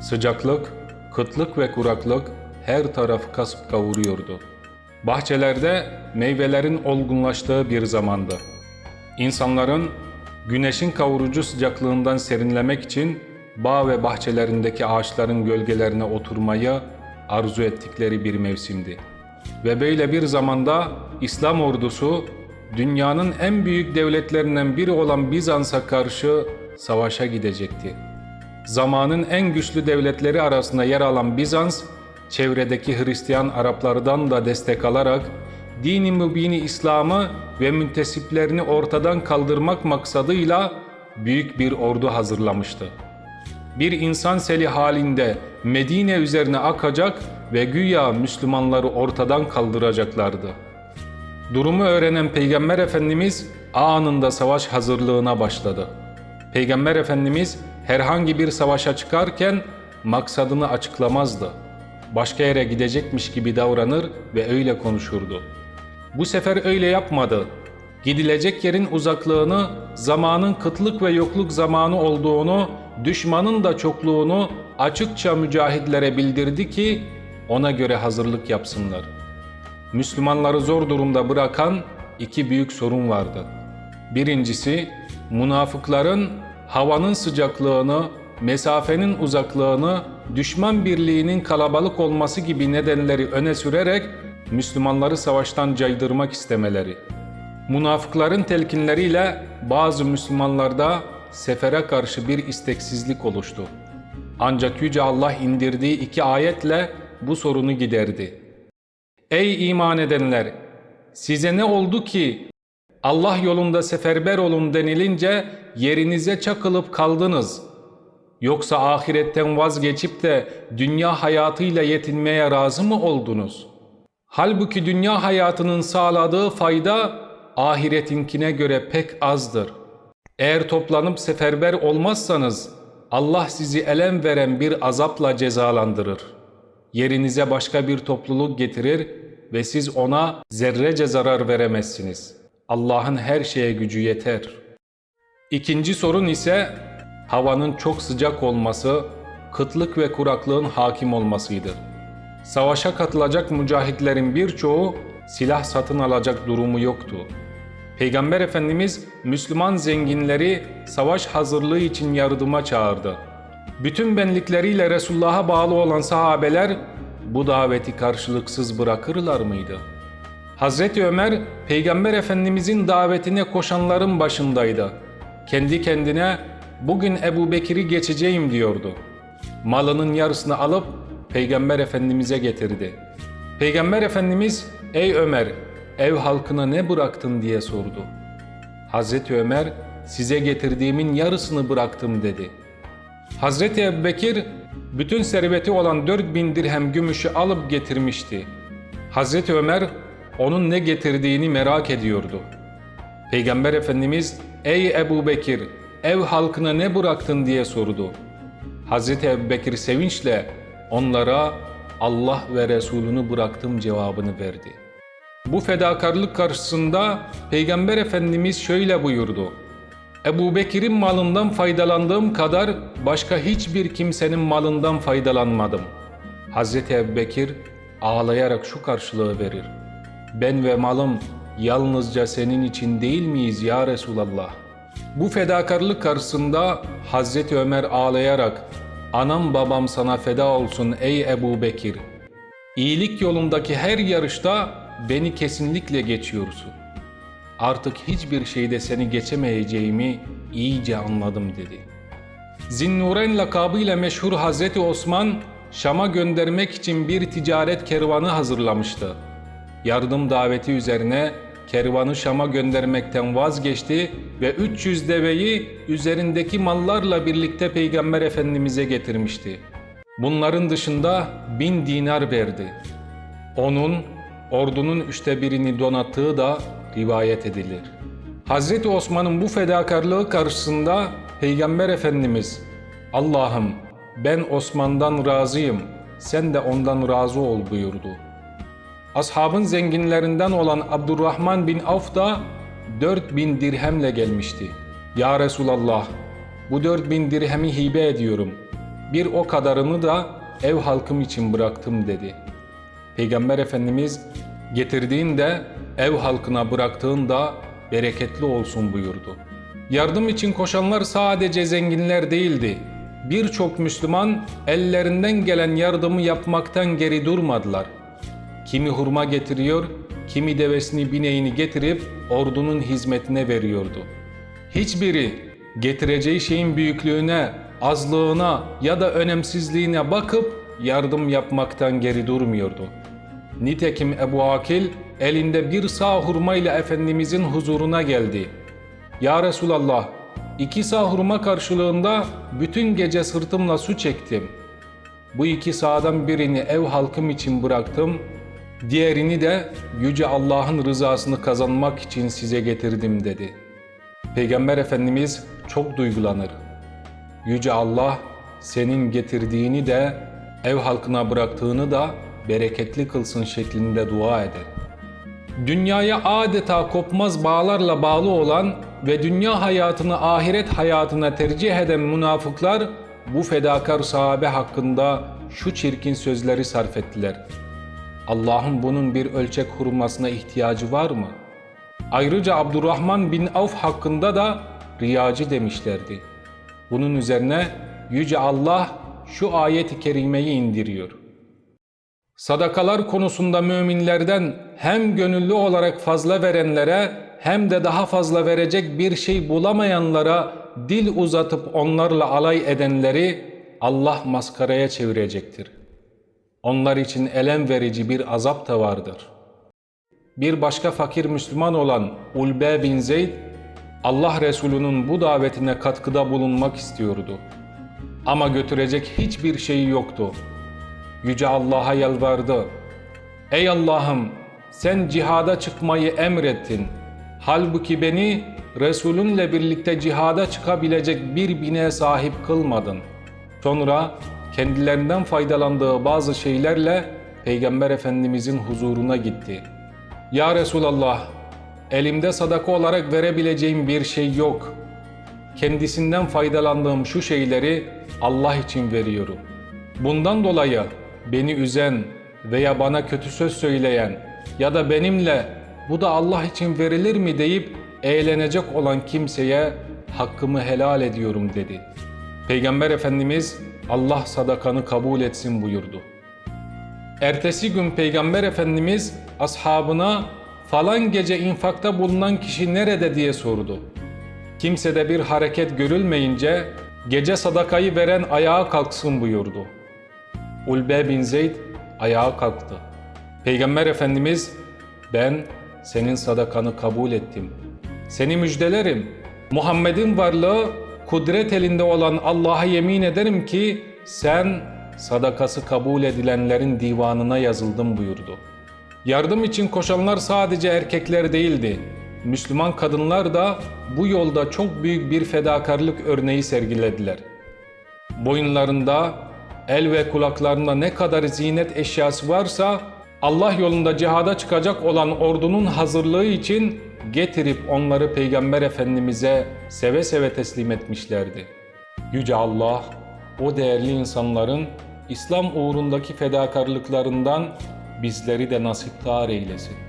Sıcaklık, kıtlık ve kuraklık her tarafı kasıp kavuruyordu. Bahçelerde meyvelerin olgunlaştığı bir zamandı. İnsanların güneşin kavurucu sıcaklığından serinlemek için bağ ve bahçelerindeki ağaçların gölgelerine oturmayı arzu ettikleri bir mevsimdi. Ve böyle bir zamanda İslam ordusu dünyanın en büyük devletlerinden biri olan Bizans'a karşı savaşa gidecekti. Zamanın en güçlü devletleri arasında yer alan Bizans, çevredeki Hristiyan Araplardan da destek alarak dini mübini İslam'ı ve müntesiplerini ortadan kaldırmak maksadıyla büyük bir ordu hazırlamıştı. Bir insan seli halinde Medine üzerine akacak ve güya Müslümanları ortadan kaldıracaklardı. Durumu öğrenen Peygamber Efendimiz anında savaş hazırlığına başladı. Peygamber Efendimiz herhangi bir savaşa çıkarken maksadını açıklamazdı. Başka yere gidecekmiş gibi davranır ve öyle konuşurdu. Bu sefer öyle yapmadı. Gidilecek yerin uzaklığını, zamanın kıtlık ve yokluk zamanı olduğunu, düşmanın da çokluğunu açıkça mücahitlere bildirdi ki ona göre hazırlık yapsınlar. Müslümanları zor durumda bırakan iki büyük sorun vardı. Birincisi, münafıkların havanın sıcaklığını, mesafenin uzaklığını, düşman birliğinin kalabalık olması gibi nedenleri öne sürerek Müslümanları savaştan caydırmak istemeleri. Münafıkların telkinleriyle bazı Müslümanlarda sefere karşı bir isteksizlik oluştu. Ancak Yüce Allah indirdiği iki ayetle bu sorunu giderdi. Ey iman edenler! Size ne oldu ki Allah yolunda seferber olun denilince yerinize çakılıp kaldınız. Yoksa ahiretten vazgeçip de dünya hayatıyla yetinmeye razı mı oldunuz? Halbuki dünya hayatının sağladığı fayda ahiretinkine göre pek azdır. Eğer toplanıp seferber olmazsanız Allah sizi elem veren bir azapla cezalandırır. Yerinize başka bir topluluk getirir ve siz ona zerrece zarar veremezsiniz. Allah'ın her şeye gücü yeter. İkinci sorun ise havanın çok sıcak olması, kıtlık ve kuraklığın hakim olmasıydı. Savaşa katılacak mücahitlerin birçoğu silah satın alacak durumu yoktu. Peygamber Efendimiz Müslüman zenginleri savaş hazırlığı için yardıma çağırdı. Bütün benlikleriyle Resulullah'a bağlı olan sahabeler bu daveti karşılıksız bırakırlar mıydı? Hazreti Ömer Peygamber Efendimizin davetine koşanların başındaydı. Kendi kendine bugün Ebu Bekir'i geçeceğim diyordu. Malının yarısını alıp Peygamber Efendimiz'e getirdi. Peygamber Efendimiz ey Ömer ev halkına ne bıraktın diye sordu. Hazreti Ömer size getirdiğimin yarısını bıraktım dedi. Hazreti Ebubekir bütün serveti olan 4000 dirhem gümüşü alıp getirmişti. Hazreti Ömer onun ne getirdiğini merak ediyordu. Peygamber Efendimiz ey Ebu Bekir ev halkına ne bıraktın diye sordu. Hazreti Ebubekir sevinçle onlara Allah ve Resulünü bıraktım cevabını verdi. Bu fedakarlık karşısında Peygamber Efendimiz şöyle buyurdu. Ebu Bekir'in malından faydalandığım kadar başka hiçbir kimsenin malından faydalanmadım. Hazreti Ebubekir ağlayarak şu karşılığı verir. Ben ve malım yalnızca senin için değil miyiz ya Resulallah? Bu fedakarlık karşısında Hazreti Ömer ağlayarak Anam babam sana feda olsun ey Ebu Bekir. İyilik yolundaki her yarışta beni kesinlikle geçiyorsun. Artık hiçbir şeyde seni geçemeyeceğimi iyice anladım dedi. Zinnuren lakabıyla meşhur Hazreti Osman, Şam'a göndermek için bir ticaret kervanı hazırlamıştı. Yardım daveti üzerine kervanı Şam'a göndermekten vazgeçti ve 300 deveyi üzerindeki mallarla birlikte Peygamber Efendimiz'e getirmişti. Bunların dışında bin dinar verdi. Onun ordunun üçte birini donattığı da rivayet edilir. Hazreti Osman'ın bu fedakarlığı karşısında Peygamber Efendimiz Allah'ım ben Osman'dan razıyım, sen de ondan razı ol buyurdu. Ashabın zenginlerinden olan Abdurrahman bin Avf da 4000 dirhemle gelmişti. Ya Resulallah bu 4000 dirhemi hibe ediyorum. Bir o kadarını da ev halkım için bıraktım dedi. Peygamber Efendimiz getirdiğinde ev halkına bıraktığında bereketli olsun buyurdu. Yardım için koşanlar sadece zenginler değildi. Birçok Müslüman ellerinden gelen yardımı yapmaktan geri durmadılar. Kimi hurma getiriyor, kimi devesini bineğini getirip ordunun hizmetine veriyordu. Hiçbiri getireceği şeyin büyüklüğüne, azlığına ya da önemsizliğine bakıp yardım yapmaktan geri durmuyordu. Nitekim Ebu Akil elinde bir sağ hurmayla Efendimizin huzuruna geldi. Ya Resulallah, iki sağ hurma karşılığında bütün gece sırtımla su çektim. Bu iki sağdan birini ev halkım için bıraktım, diğerini de Yüce Allah'ın rızasını kazanmak için size getirdim dedi. Peygamber Efendimiz çok duygulanır. Yüce Allah senin getirdiğini de ev halkına bıraktığını da bereketli kılsın şeklinde dua eder. Dünyaya adeta kopmaz bağlarla bağlı olan ve dünya hayatını ahiret hayatına tercih eden münafıklar bu fedakar sahabe hakkında şu çirkin sözleri sarf ettiler. Allah'ın bunun bir ölçek hurmasına ihtiyacı var mı? Ayrıca Abdurrahman bin Avf hakkında da riyacı demişlerdi. Bunun üzerine Yüce Allah şu ayet-i kerimeyi indiriyor. Sadakalar konusunda müminlerden hem gönüllü olarak fazla verenlere hem de daha fazla verecek bir şey bulamayanlara dil uzatıp onlarla alay edenleri Allah maskaraya çevirecektir. Onlar için elem verici bir azap da vardır. Bir başka fakir Müslüman olan Ulbe bin Zeyd, Allah Resulü'nün bu davetine katkıda bulunmak istiyordu. Ama götürecek hiçbir şeyi yoktu. Yüce Allah'a yalvardı. Ey Allah'ım sen cihada çıkmayı emrettin. Halbuki beni Resulünle birlikte cihada çıkabilecek bir bine sahip kılmadın. Sonra kendilerinden faydalandığı bazı şeylerle Peygamber Efendimizin huzuruna gitti. Ya Resulallah, elimde sadaka olarak verebileceğim bir şey yok. Kendisinden faydalandığım şu şeyleri Allah için veriyorum. Bundan dolayı beni üzen veya bana kötü söz söyleyen ya da benimle bu da Allah için verilir mi deyip eğlenecek olan kimseye hakkımı helal ediyorum dedi. Peygamber Efendimiz Allah sadakanı kabul etsin buyurdu. Ertesi gün Peygamber Efendimiz ashabına falan gece infakta bulunan kişi nerede diye sordu. Kimsede bir hareket görülmeyince gece sadakayı veren ayağa kalksın buyurdu. Ulbe bin Zeyd ayağa kalktı. Peygamber Efendimiz ben senin sadakanı kabul ettim. Seni müjdelerim. Muhammed'in varlığı kudret elinde olan Allah'a yemin ederim ki sen sadakası kabul edilenlerin divanına yazıldın buyurdu. Yardım için koşanlar sadece erkekler değildi. Müslüman kadınlar da bu yolda çok büyük bir fedakarlık örneği sergilediler. Boyunlarında, el ve kulaklarında ne kadar zinet eşyası varsa Allah yolunda cihada çıkacak olan ordunun hazırlığı için getirip onları Peygamber Efendimiz'e seve seve teslim etmişlerdi. Yüce Allah o değerli insanların İslam uğrundaki fedakarlıklarından bizleri de nasiptar eylesin.